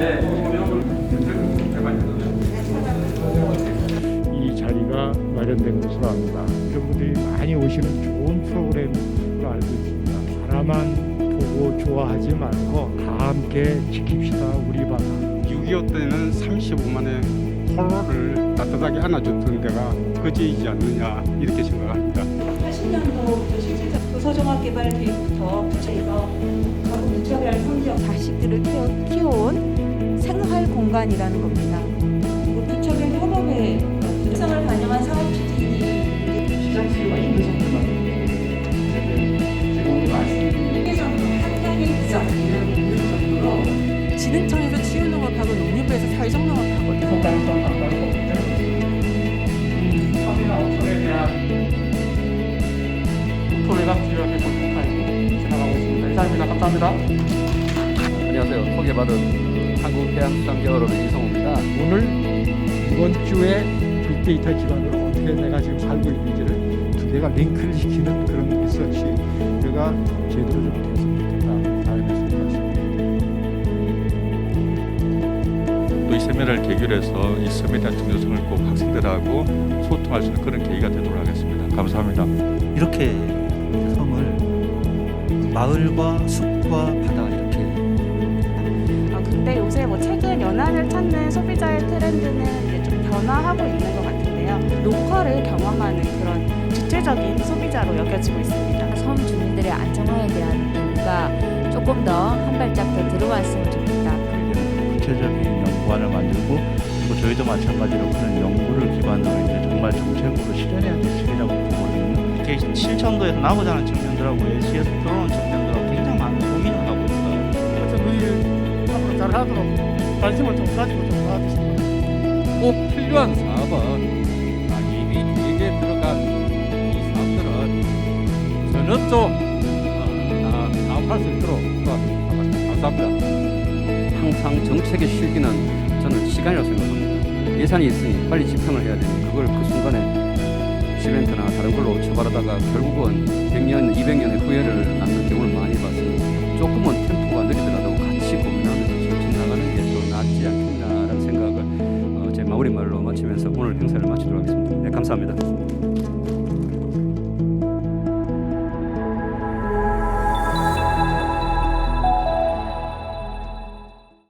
이 마련된 것으로 압니다. 이런 분들이 많이 오시는 좋은 프로그램으로 알고 있습니다. 바라만 보고 좋아하지 말고 다 함께 지킵시다 우리 바다. 6.25 때는 35만의 포로를 따뜻하게 안아줬던 데가 거지이지 않느냐 이렇게 생각합니다. 80년도부터 실질적 도서종합개발 계획부터 가구 무차별 성적 자식들을 키워, 키워온 생활 공간이라는 겁니다. 정도로 진흥청에서 치유농업하고 농림부에서 사회적 농업하거든요. 성장성 강화를 보는데 이 섬이나 어촌에 대한 토대가 필요하게 본격화하고 지나가고 있습니다. 이상입니다. 감사합니다. 안녕하세요. 소개받은 한국해양수산개발원의 이성우입니다. 오늘 이번 주에 빅데이터 기반으로 어떻게 내가 지금 살고 있는지를 두 개가 링크를 시키는 그런 리서치가 제대로 좀 좋겠다. 이 세미나를 계기로 해서 이 섬에 대한 중요성을 꼭 학생들하고 소통할 수 있는 그런 계기가 되도록 하겠습니다. 감사합니다. 이렇게 섬을 마을과 숲과 바다 이렇게 어, 근데 요새 뭐 최근 연안을 찾는 소비자의 트렌드는 이제 좀 변화하고 있는 것 같은데요. 로컬을 경험하는 그런 주체적인 소비자로 여겨지고 있습니다. 섬 주민들의 안정화에 대한 요구가 조금 더 한 발짝 더 들어왔으면 좋겠다. 구체적인 연구안을 만들고 그리고 저희도 마찬가지로 그런 연구를 기반으로 이제 정말 정책으로 실현해야 될 시기라고 보거든요. 이렇게 실천도에서 나고자 하는 예시에서 들어오는 청년들하고 굉장히 많은 고민을 하고 있어요. 그래서 너희 앞으로 잘하도록 관심을 좀 가지고 좀 도와주시면 꼭 필요한 사업은 아, 이미 계획에 들어간 이 사업들은 전업 좀 어, 다 사업할 수 있도록 도와주십니다. 감사합니다. 항상 정책의 실기는 저는 시간이라고 생각합니다. 예산이 있으니 빨리 집행을 해야 되니 그걸 그 순간에 시멘트나 다른 걸로 출발하다가 결국은 100년, 200년의 후회를 낳는 경우를 많이 봤습니다. 조금은 템포가 느리더라도 같이 고민하면서 실천 나가는 게 더 낫지 않겠나라는 생각을 어, 제 마무리 말로 마치면서 오늘 행사를 마치도록 하겠습니다. 네, 감사합니다.